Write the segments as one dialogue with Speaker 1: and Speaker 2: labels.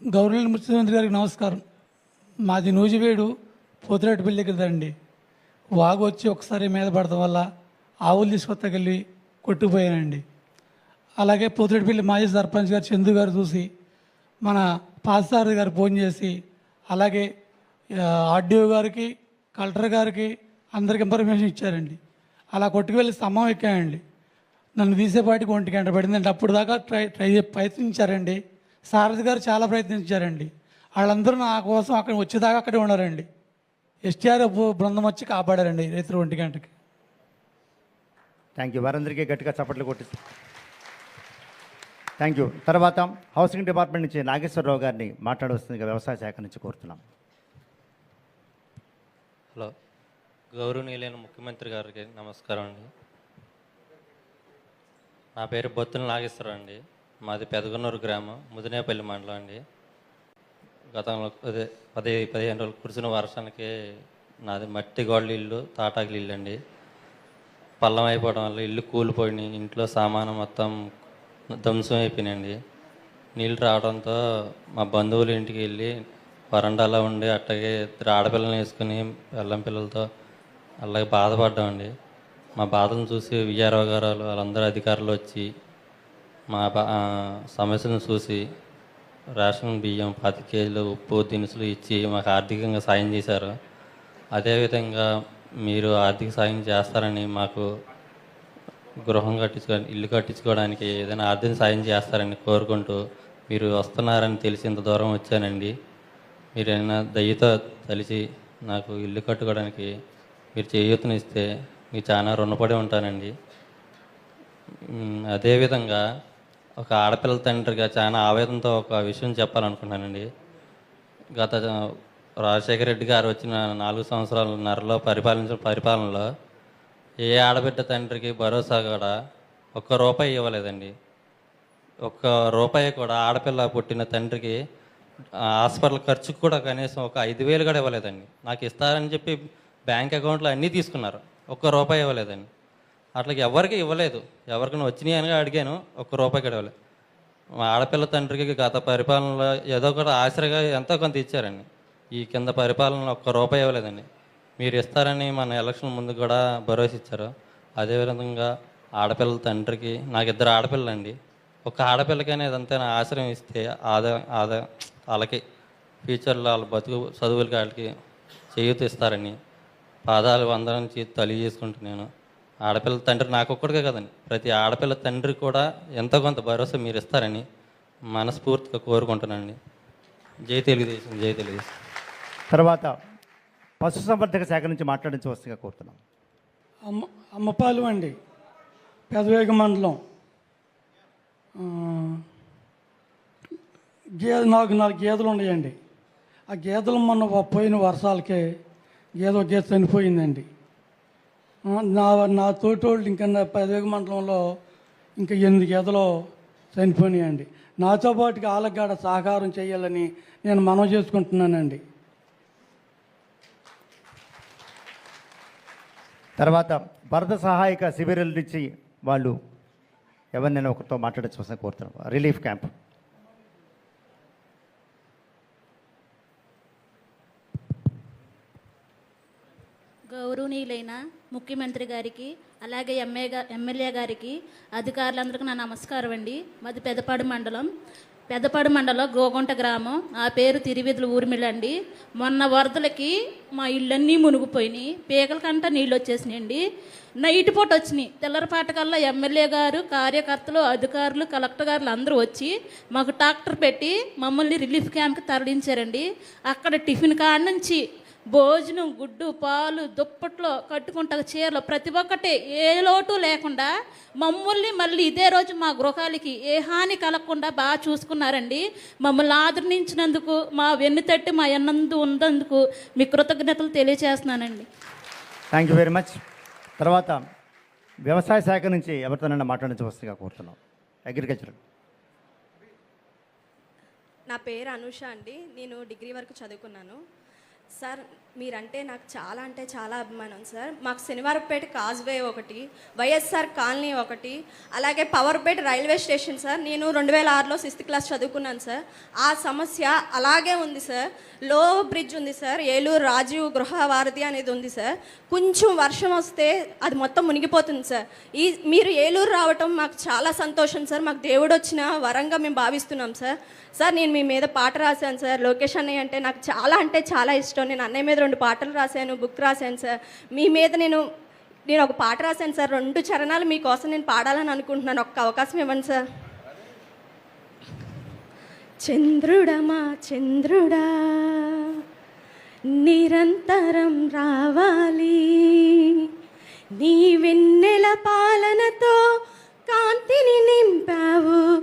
Speaker 1: Government ముఖ్యమంత్రి గారికి నమస్కారం. మాది నూజివేడు పోతిరెడ్డిపల్లి దగ్గరదండి వాగు వచ్చి ఒకసారి మీద పడటం వల్ల ఆవులు తీసుకొత్తకెళ్ళి కొట్టుకుపోయానండి. అలాగే పోతిరెడ్డిపల్లి మాజీ సర్పంచ్ గారు చందు గారు చూసి మన పాసారి గారు ఫోన్ చేసి అలాగే ఆర్డీఓ గారికి కలెక్టర్ గారికి అందరికి ఇన్ఫర్మేషన్ ఇచ్చారండి. అలా కొట్టుకువెళ్ళి స్తంభం ఎక్కాయండి నన్ను తీసేపాటికి ఒంటి గంట పడిందండి. అప్పుడు దాకా ట్రై ట్రై ప్రయత్నించారండి. సారథి గారు చాలా ప్రయత్నించారండి. వాళ్ళందరూ నా కోసం అక్కడ వచ్చేదాకా అక్కడే ఉన్నారండి. ఎస్టీఆర్ బృందం వచ్చి కాపాడారండి రైతులు ఒంటి గంటకి.
Speaker 2: థ్యాంక్ యూ వారందరికీ గట్టిగా చప్పట్లు కొట్టి థ్యాంక్ యూ తర్వాత హౌసింగ్ డిపార్ట్మెంట్ నుంచి నాగేశ్వరరావు గారిని మాట్లాడవలసిందిగా వ్యవసాయ శాఖ నుంచి కోరుతున్నాం.
Speaker 3: హలో. గౌరవనీయులైన ముఖ్యమంత్రి గారికి నమస్కారం అండి. నా పేరు బొత్తుల నాగేశ్వరరావు అండి. మాది పెదగనూరు గ్రామం ముదినేపల్లి మండలం అండి. గతంలో అదే పది పదిహేను రోజులు కురిసిన వర్షానికి నాది మట్టి గోళ్ళ ఇల్లు తాటాకులు ఇల్లు అండి. పల్లం అయిపోవడం వల్ల ఇల్లు కూలిపోయినాయి ఇంట్లో సామాను మొత్తం ధ్వంసం అయిపోయినాయండి. నీళ్ళు రావడంతో మా బంధువుల ఇంటికి వెళ్ళి వరండాలో ఉండి అట్టగే ఇద్దరు ఆడపిల్లని వేసుకుని పిల్లం పిల్లలతో అలాగే బాధపడ్డామండి. మా బాధను చూసి విజయరావు గారు వాళ్ళందరూ అధికారులు వచ్చి మా సమస్యను చూసి రేషన్ బియ్యం పది కేజీలు ఉప్పు దినుసులు ఇచ్చి మాకు ఆర్థికంగా సాయం చేశారు. అదేవిధంగా మీరు ఆర్థిక సాయం చేస్తారని మాకు గృహం కట్టించుకో ఇల్లు కట్టించుకోవడానికి ఏదైనా ఆర్థిక సాయం చేస్తారని కోరుకుంటూ మీరు వస్తున్నారని తెలిసి ఇంత దూరం వచ్చానండి. మీరు ఏమైనా దయతో తలిచి నాకు ఇల్లు కట్టుకోవడానికి మీరు చేయూతనిస్తే మీకు చాలా రుణపడి ఉంటానండి. అదేవిధంగా ఒక ఆడపిల్ల తండ్రిగా చాలా ఆవేదనతో ఒక విషయం చెప్పాలనుకున్నానండి గత రాజశేఖర రెడ్డి గారు వచ్చిన నాలుగు సంవత్సరాలన్నరలో పరిపాలించిన పరిపాలనలో ఏ ఆడబిడ్డ తండ్రికి భరోసా కూడా ఒక్క రూపాయి ఇవ్వలేదండి. ఒక్క రూపాయి కూడా ఆడపిల్ల పుట్టిన తండ్రికి హాస్పిటల్ ఖర్చుకు కూడా కనీసం ఒక ఐదు వేలు కూడా ఇవ్వలేదండి. నాకు ఇస్తారని చెప్పి బ్యాంక్ అకౌంట్లో అన్నీ తీసుకున్నారు. ఒక్క రూపాయి ఇవ్వలేదండి. అట్లకి ఎవరికి ఇవ్వలేదు. ఎవరికైనా వచ్చినాయి అని అడిగాను. ఒక్క రూపాయి కూడా ఇవ్వలేదు మా ఆడపిల్ల తండ్రికి గత పరిపాలనలో ఏదో కూడా ఆశ్రయగా ఎంతో కొంత ఇచ్చారండి. ఈ కింద పరిపాలనలో ఒక్క రూపాయి ఇవ్వలేదండి. మీరు ఇస్తారని మన ఎలక్షన్ ముందు కూడా భరోసా ఇచ్చారు. అదేవిధంగా ఆడపిల్ల తండ్రికి నాకు ఇద్దరు ఆడపిల్లండి ఒక ఆడపిల్లకైనా ఇదంతా ఆశ్రయం ఇస్తే ఆదా ఆదా వాళ్ళకి ఫ్యూచర్లో వాళ్ళ బతుకు చదువులకి వాళ్ళకి చేయూత ఇస్తారని పాదాలు తల్లి చేసుకుంటున్నాను. ఆడపిల్ల తండ్రి నాకు ఒక్కడికే కదండి. ప్రతి ఆడపిల్ల తండ్రి కూడా ఎంతో కొంత భరోసా మీరు ఇస్తారని మనస్ఫూర్తిగా కోరుకుంటున్నానండి. జై తెలుగుదేశం జై తెలుగుదేశం.
Speaker 2: తర్వాత పశుసంవర్ధక శాఖ నుంచి మాట్లాడించవలసిందిగా కోరుతున్నాం.
Speaker 1: అమ్మ అమ్మపాలు అండి. పెదవేగ మండలం. ఆ, గేదె నాకు నాలుగు గేదెలు ఉన్నాయండి. ఆ గేదెలు మొన్న పోయిన వర్షాలకే గేదె ఒక గేదె చనిపోయిందండి. నా నా తోటోళ్ళు ఇంకా నా పదవేగ మండలంలో ఇంకా ఎనిమిది గేదెలు చనిపోయినాయండి. నాతో పాటుగా ఆలగాడ సహకారం చేయాలని నేను మనం చేసుకుంటున్నానండి.
Speaker 2: తర్వాత వరద సహాయక శిబిరాల నుంచి వాళ్ళు ఎవరినైనా ఒకరితో మాట్లాడించవలసిన కోరుతున్నాం. Relief camp.
Speaker 4: గౌరవనీయులైన ముఖ్యమంత్రి గారికి అలాగే ఎంఏ ఎమ్మెల్యే గారికి అధికారులందరికీ నా నమస్కారం అండి. మాది పెదపాడు మండలం. పెదపాడు మండలం గోగుంట గ్రామం. ఆ పేరు తిరివిధుల ఊర్మిళ్ళండి మొన్న వరదలకి మా ఇళ్ళన్నీ మునిగిపోయినాయి. పీకల కంట నీళ్ళు వచ్చేసినాయండి నైట్ పూట వచ్చినాయి. తెల్లరపాటకల్లా ఎమ్మెల్యే గారు కార్యకర్తలు అధికారులు కలెక్టర్ గారులు అందరూ వచ్చి మాకు ట్రాక్టర్ పెట్టి మమ్మల్ని రిలీఫ్ క్యాంప్కి తరలించారండి. అక్కడ టిఫిన్ కాడ నుంచి భోజనం గుడ్డు పాలు దుప్పట్లో కట్టుకుంటా చీరలు. ప్రతి ఒక్కటి ఏ లోటు లేకుండా మమ్మల్ని మళ్ళీ ఇదే రోజు మా గృహాలకి ఏ హాని కలగకుండా బాగా చూసుకున్నారండి. మమ్మల్ని ఆదరించినందుకు మా వెన్ను తట్టి మా ఎన్నందు ఉన్నందుకు మీ కృతజ్ఞతలు తెలియజేస్తున్నానండి
Speaker 2: థ్యాంక్ యూ వెరీ మచ్ తర్వాత వ్యవసాయ శాఖ నుంచి ఎవరితోనైనా మాట్లాడించవలసిందిగా కోరుతున్నాం. అగ్రికల్చర్
Speaker 5: నా పేరు అనుష అండి. నేను డిగ్రీ వరకు చదువుకున్నాను. సార్ మీరంటే నాకు చాలా అంటే చాలా అభిమానం సార్. మాకు శనివారపేట కాజ్వే ఒకటి వైఎస్ఆర్ కాలనీ ఒకటి అలాగే పవర్పేట రైల్వే స్టేషన్ సార్. నేను రెండు వేల ఆరులో సిక్స్త్ క్లాస్ చదువుకున్నాను సార్. ఆ సమస్య అలాగే ఉంది సార్. లో బ్రిడ్జ్ ఉంది సార్. ఏలూరు రాజీవ్ గృహ వారధి అనేది ఉంది సార్. కొంచెం వర్షం వస్తే అది మొత్తం మునిగిపోతుంది సార్. ఈ మీరు ఏలూరు రావటం మాకు చాలా సంతోషం సార్. మాకు దేవుడు వచ్చిన వరంగా మేము భావిస్తున్నాం సార్. సార్ నేను మీ మీద పాట రాశాను సార్. లోకేష్ అన్నయ్య అంటే నాకు చాలా అంటే చాలా ఇష్టం. నేను అన్నయ్య మీద రెండు పాటలు రాశాను బుక్ రాశాను సార్. మీ మీద నేను నేను ఒక పాట రాశాను సార్. రెండు చరణాలు మీకోసం నేను పాడాలని అనుకుంటున్నాను. ఒక్క అవకాశం ఇవ్వండి సార్. చంద్రుడమా చంద్రుడా నిరంతరం రావాలి. నీ వెన్నెల పాలనతో కాంతిని నింపావు.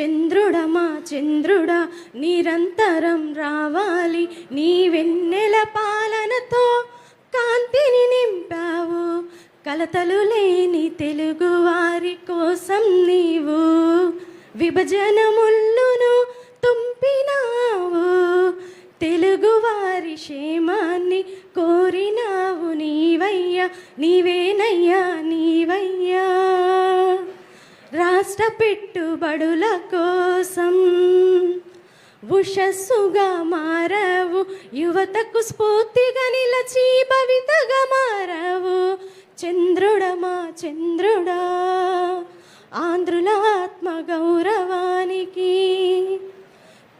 Speaker 5: చంద్రుడమా చంద్రుడా నిరంతరం రావాలి. నీ వెన్నెల పాలనతో కలతలు లేని తెలుగు వారి కోసం నీవు విభజన ముళ్ళును తుంపినావు. తెలుగు వారి క్షేమాన్ని కోరినావు నీవయ్యా నీవేనయ్యా నీవయ్యా. రాష్ట్ర పెట్టుబడుల కోసం ఉషస్సుగా మారవు యువతకు స్ఫూర్తిగా నిలచి భవితగా మారవు. చంద్రుడమా చంద్రుడా? ఆంధ్రుల ఆత్మ గౌరవానికి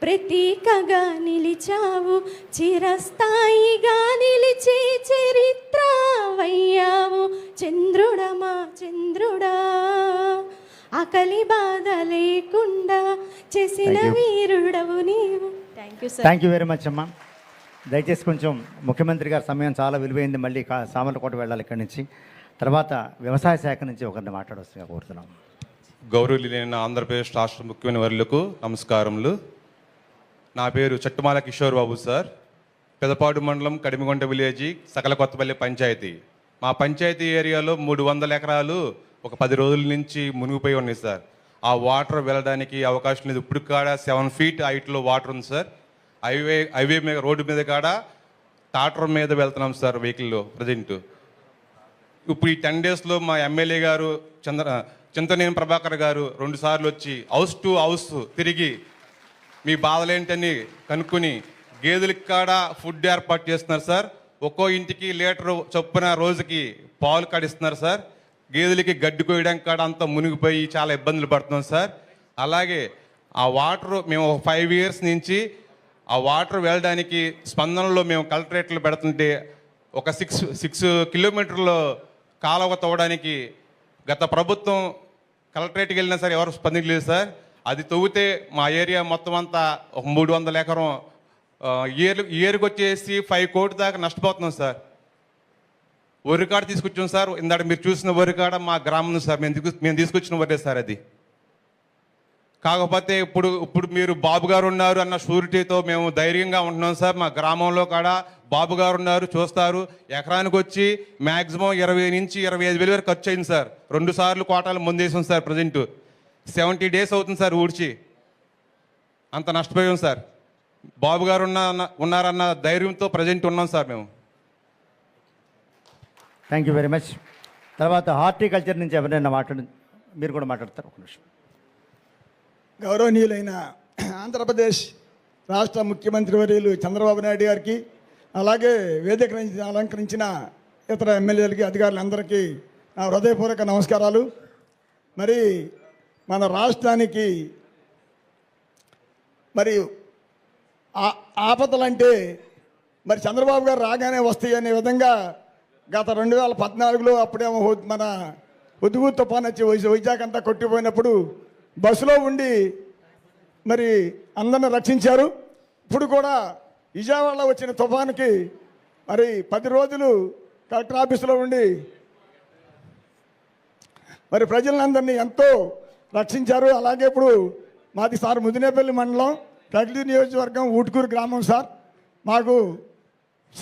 Speaker 5: ప్రతీకగా నిలిచావు చిరస్థాయిగా నిలిచే చరిత్ర వయ్యావు చంద్రుడమా చంద్రుడా? ఆకలి బాధ లేకుండా చేసిన. వీరుడవు నీవు. Thank you sir
Speaker 2: thank you very much అమ్మా. దయచేసి కొంచెం ముఖ్యమంత్రి గారి సమయం చాలా విలువైంది. మళ్ళీ కా- సామర్లకోట వెళ్ళాలి ఇక్కడి నుంచి. తర్వాత వ్యవసాయ శాఖ నుంచి ఒకరిని మాట్లాడవలసిందిగా కోరుతున్నాం.
Speaker 6: గౌరవనీయులైన ఆంధ్రప్రదేశ్ రాష్ట్ర ముఖ్యమైన వర్లకు నమస్కారములు. నా పేరు చట్టుమాల కిషోర్ బాబు సార్. పెదపాడు మండలం కడిమిగొండ విలేజీ సకల కొత్తపల్లి పంచాయతీ. మా పంచాయతీ ఏరియాలో మూడు వందల ఎకరాలు ఒక పది రోజుల నుంచి మునిగిపోయి ఉన్నాయి సార్. ఆ వాటర్ వెళ్ళడానికి అవకాశం లేదు. ఇప్పుడు కాడ సెవెన్ ఫీట్ హైట్లో వాటర్ ఉంది సార్. హైవే హైవే మీద రోడ్డు మీద కాడ టాటర్ మీద వెళ్తున్నాం సార్ వెహికల్లో ప్రజెంట్. ఇప్పుడు ఈ టెన్ డేస్లో మా ఎమ్మెల్యే గారు చంద్ర చింతనేని ప్రభాకర్ గారు రెండు సార్లు వచ్చి హౌస్ టు హౌస్ తిరిగి మీ బాధలేంటని కనుక్కొని గేదెలకి కాడ ఫుడ్ ఏర్పాటు చేస్తున్నారు సార్. ఒక్కో ఇంటికి లీటర్ చొప్పున రోజుకి పాలు కడిస్తున్నారు సార్. గేదెలకి గడ్డి కోయడం కాడ అంతా మునిగిపోయి చాలా ఇబ్బందులు పడుతున్నాం సార్. అలాగే ఆ వాటర్ మేము ఫైవ్ ఇయర్స్ నుంచి ఆ వాటర్ వెళ్ళడానికి స్పందనలో మేము కలెక్టరేట్లు పెడుతుంటే ఒక సిక్స్ సిక్స్ కిలోమీటర్లు కాలువ తవ్వడానికి గత ప్రభుత్వం కలెక్టరేట్కి వెళ్ళినా సరే ఎవరు స్పందించలేదు సార్. అది తవ్వితే మా ఏరియా మొత్తం అంతా ఒక మూడు వందల ఎకరం ఇయర్ ఇయర్కి వచ్చేసి ఫైవ్ కోటి దాకా నష్టపోతున్నాం సార్. వరికాడ తీసుకొచ్చాం సార్. ఇందాక మీరు చూసిన వరికాడ మా గ్రామం సార్. మేము మేము తీసుకొచ్చిన వరే సార్ అది. కాకపోతే ఇప్పుడు ఇప్పుడు మీరు బాబు గారు ఉన్నారు అన్న షూరిటీతో మేము ధైర్యంగా ఉంటున్నాం సార్. మా గ్రామంలో కూడా బాబు గారు ఉన్నారు చూస్తారు. ఎకరానికి వచ్చి మ్యాక్సిమం ఇరవై నుంచి ఇరవై ఐదు వేలు వరకు ఖర్చు అయింది సార్. రెండు సార్లు కోటాలు ముందేసాం సార్ ప్రజెంట్. సెవెంటీ డేస్ అవుతుంది సార్ ఊడ్చి. అంత నష్టపోయాం సార్. బాబు గారు ఉన్న ఉన్నారన్న ధైర్యంతో ప్రజెంట్ ఉన్నాం సార్ మేము.
Speaker 2: థ్యాంక్ యూ వెరీ మచ్ తర్వాత హార్టికల్చర్ నుంచి ఎవరైనా మాట్లాడు మీరు కూడా మాట్లాడతారు ఒక నిమిషం.
Speaker 7: గౌరవనీయులైన ఆంధ్రప్రదేశ్ రాష్ట్ర ముఖ్యమంత్రి వర్యులు చంద్రబాబు నాయుడు గారికి అలాగే వేదిక అలంకరించిన ఇతర ఎమ్మెల్యేలకి అధికారులందరికీ నా హృదయపూర్వక నమస్కారాలు. మరి మన రాష్ట్రానికి మరి ఆ- ఆపదలంటే మరి చంద్రబాబు గారు రాగానే వస్తాయి అనే విధంగా గత రెండు వేల పద్నాలుగులో అప్పుడేమో మన ఉదుగు తుఫాన్ వచ్చి వైజాగ్ అంతా కొట్టిపోయినప్పుడు బస్సులో ఉండి మరి అందరిని రక్షించారు. ఇప్పుడు కూడా విజయవాడలో వచ్చిన తుఫానుకి మరి పది రోజులు కలెక్టర్ ఆఫీసులో ఉండి మరి ప్రజలందరినీ ఎంతో రక్షించారు. అలాగే ఇప్పుడు మాది సార్ ముదినేపల్లి మండలం ప్రగతి నియోజకవర్గం ఊటుకూరు గ్రామం సార్. మాకు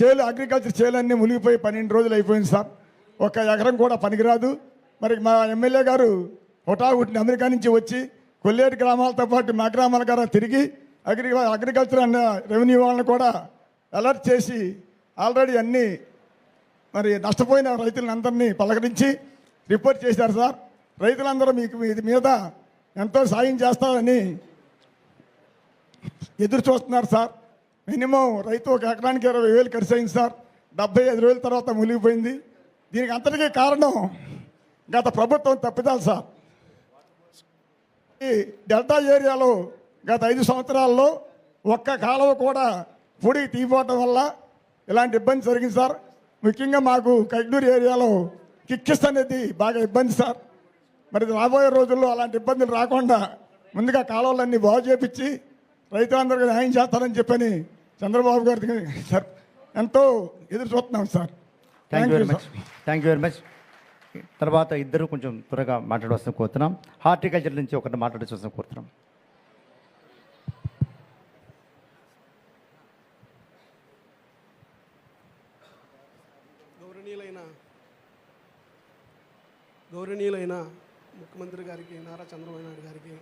Speaker 7: చేలు అగ్రికల్చర్ చేలు అన్నీ మునిగిపోయి పన్నెండు రోజులు అయిపోయింది సార్. ఒక ఎకరం కూడా పనికిరాదు. మరి మా ఎమ్మెల్యే గారు హుటాహుటిని అమెరికా నుంచి వచ్చి కొల్లేరు గ్రామాలతో పాటు మా గ్రామాల గారు తిరిగి అగ్రి అగ్రికల్చర్ అన్న రెవెన్యూ వాళ్ళని కూడా అలర్ట్ చేసి ఆల్రెడీ అన్నీ మరి నష్టపోయిన రైతులందరినీ పలకరించి రిపోర్ట్ చేశారు సార్. రైతులందరూ మీకు ఇది మీద ఎంతో సాయం చేస్తారని ఎదురు చూస్తున్నారు సార్. మినిమం రైతు ఒక ఎకరానికి ఇరవై వేలు ఖర్చు అయింది సార్. డెబ్బై ఐదు రోజుల తర్వాత మునిగిపోయింది. దీనికి అంతటికీ కారణం గత ప్రభుత్వం తప్పిదాలు సార్. డెల్టా ఏరియాలో గత ఐదు సంవత్సరాల్లో ఒక్క కాలువ కూడా పొడికి తీయపోవటం వల్ల ఇలాంటి ఇబ్బంది జరిగింది సార్. ముఖ్యంగా మాకు కైడూరు ఏరియాలో కిక్కిస్ అనేది బాగా ఇబ్బంది సార్. మరి రాబోయే రోజుల్లో అలాంటి ఇబ్బందులు రాకుండా ముందుగా కాలువలన్నీ బాగు చేపించి రైతులందరికీ న్యాయం చేస్తారని చెప్పని చంద్రబాబు గారికి సార్. ఎంతో ఎదురు చూస్తున్నాం sir.
Speaker 2: Thank you very. Much thank you very much తర్వాత ఇద్దరు కొంచెం త్వరగా మాట్లాడవలసిన కోరుతున్నాం. హార్టికల్చర్ నుంచి ఒకరిని మాట్లాడవలసిన కోరుతున్నాం.
Speaker 8: గౌరవనీయులైన గౌరవనీయులైన ముఖ్యమంత్రి గారికి నారా చంద్రబాబు నాయుడు గారికి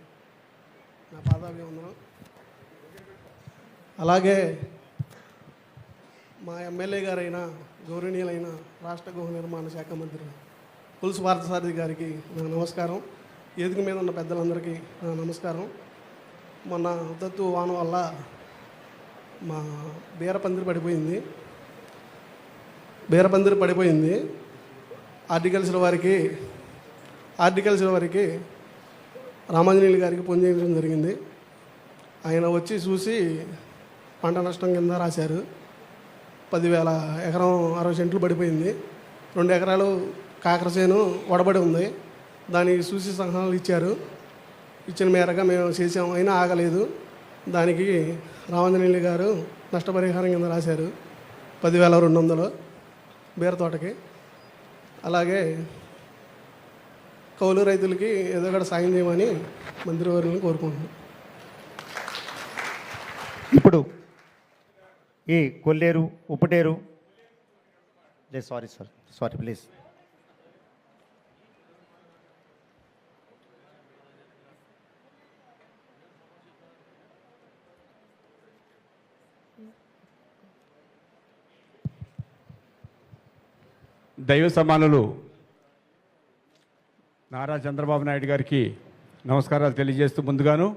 Speaker 8: నా పాదాభివందనం. అలాగే మా ఎమ్మెల్యే గారైన గౌరవనీయులైన రాష్ట్ర గృహ నిర్మాణ శాఖ మంత్రి పులుసు పార్థసారథి గారికి నా నమస్కారం. ఎదుగు మీద ఉన్న పెద్దలందరికీ నా నమస్కారం. మొన్న ఉద్దత్తు వాన వల్ల మా బీర పందిరి పడిపోయింది. బీరపందిరి పడిపోయింది. ఆర్టికల్స్ల వారికి ఆర్టికల్స్ల వారికి రామాంజనేయులు గారికి ఫోన్ చేయడం జరిగింది. ఆయన వచ్చి చూసి పంట నష్టం కింద రాశారు. పదివేల ఎకరం అరవై సెంట్లు పడిపోయింది. రెండు ఎకరాలు కాకరసేను వడబడి ఉంది. దానికి చూసి సలహాలు ఇచ్చారు. ఇచ్చిన మేరగా మేము చేసాము అయినా ఆగలేదు. దానికి రామాంజనేయులు గారు నష్టపరిహారం కింద రాశారు. పదివేల రెండు వందలు బీర తోటకి. అలాగే కౌలు రైతులకి ఏదో ఒకటి సాయం చేయమని మంత్రివర్యులను కోరుకుంటున్నాను
Speaker 2: ఇప్పుడు ఈ కొల్లేరు ఉప్పటేరు. లేదు సారీ సార్ సారీ ప్లీజ్
Speaker 9: దైవ సమానులు నారా చంద్రబాబు నాయుడు గారికి నమస్కారాలు తెలియజేస్తూ ముందుగాను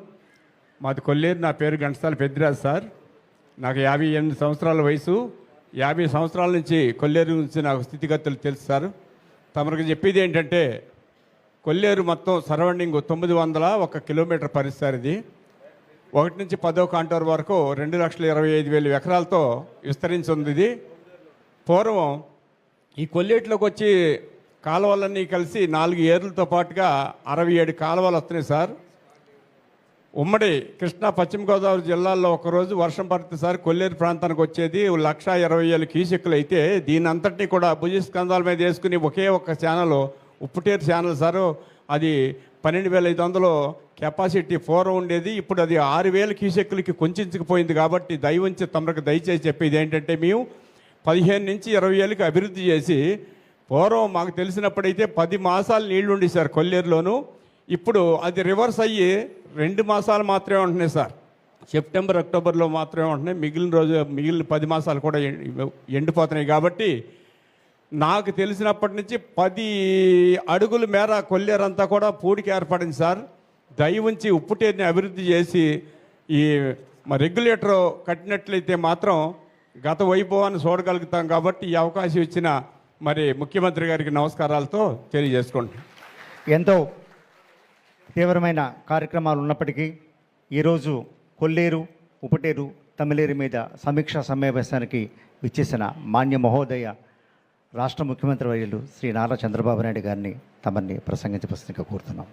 Speaker 9: మాది కొల్లేరు నా పేరు గంటసాల పెద్దిరాజు సార్. నాకు యాభై ఎనిమిది సంవత్సరాల వయసు. యాభై సంవత్సరాల నుంచి కొల్లేరు నుంచి నాకు స్థితిగతులు తెలుసు సార్. తమరికి చెప్పేది ఏంటంటే కొల్లేరు మొత్తం సరౌండింగ్ తొమ్మిది వందల ఒక కిలోమీటర్ పరిస్థితి ఇది. ఒకటి నుంచి పదో కాంటోర్ వరకు రెండు లక్షల ఇరవై ఐదు వేల ఎకరాలతో విస్తరించి ఉంది ఇది. పూర్వం ఈ కొల్లేట్లోకి వచ్చి కాలువలన్నీ కలిసి నాలుగు ఏర్లతో పాటుగా అరవై ఏడు కాలువలు వస్తున్నాయి సార్. ఉమ్మడి కృష్ణా పశ్చిమ గోదావరి జిల్లాల్లో ఒకరోజు వర్షం పడితే సార్. కొల్లేరు ప్రాంతానికి వచ్చేది లక్ష ఇరవై వేల క్యూసెక్కులు అయితే దీని అంతటినీ కూడా భుజస్కంధాల మీద వేసుకుని ఒకే ఒక్క ఛానల్ ఉప్పుటేరు ఛానల్ సార్. అది పన్నెండు వేల ఐదు వందలు కెపాసిటీ ఫోర్ ఉండేది. ఇప్పుడు అది ఆరు వేల క్యూసెక్కులకి కొంచెంచుకుపోయింది కాబట్టి దయవంచి తమరికి దయచేసి చెప్పేది ఏంటంటే మేము పదిహేను నుంచి ఇరవై ఏళ్ళకి అభివృద్ధి చేసి పూర్వం మాకు తెలిసినప్పుడైతే పది మాసాలు నీళ్ళు ఉండి సార్ కొల్లేరులోను. ఇప్పుడు అది రివర్స్ అయ్యి రెండు మాసాలు మాత్రమే ఉంటున్నాయి సార్. సెప్టెంబర్ అక్టోబర్లో మాత్రమే ఉంటున్నాయి. మిగిలిన రోజు మిగిలిన పది మాసాలు కూడా ఎండిపోతున్నాయి కాబట్టి నాకు తెలిసినప్పటి నుంచి పది అడుగుల మేర కొల్లేరంతా కూడా పూడికి ఏర్పడింది సార్. దయ ఉంచి ఉప్పుటేరుని అభివృద్ధి చేసి ఈ రెగ్యులేటర్ కట్టినట్లయితే మాత్రం గత వైభవాన్ని చూడగలుగుతాం కాబట్టి ఈ అవకాశం ఇచ్చిన మరి ముఖ్యమంత్రి గారికి నమస్కారాలతో తెలియజేసుకుంటాం
Speaker 2: ఎంతో తీవ్రమైన కార్యక్రమాలు ఉన్నప్పటికీ ఈరోజు కొల్లేరు ఉపటేరు తమిళేరు మీద సమీక్షా సమావేశానికి విచ్చేసిన మాన్య మహోదయ రాష్ట్ర ముఖ్యమంత్రి వర్యులు శ్రీ నారా చంద్రబాబు నాయుడు గారిని తమని ప్రసంగించవలసిందిగా కోరుతున్నాం.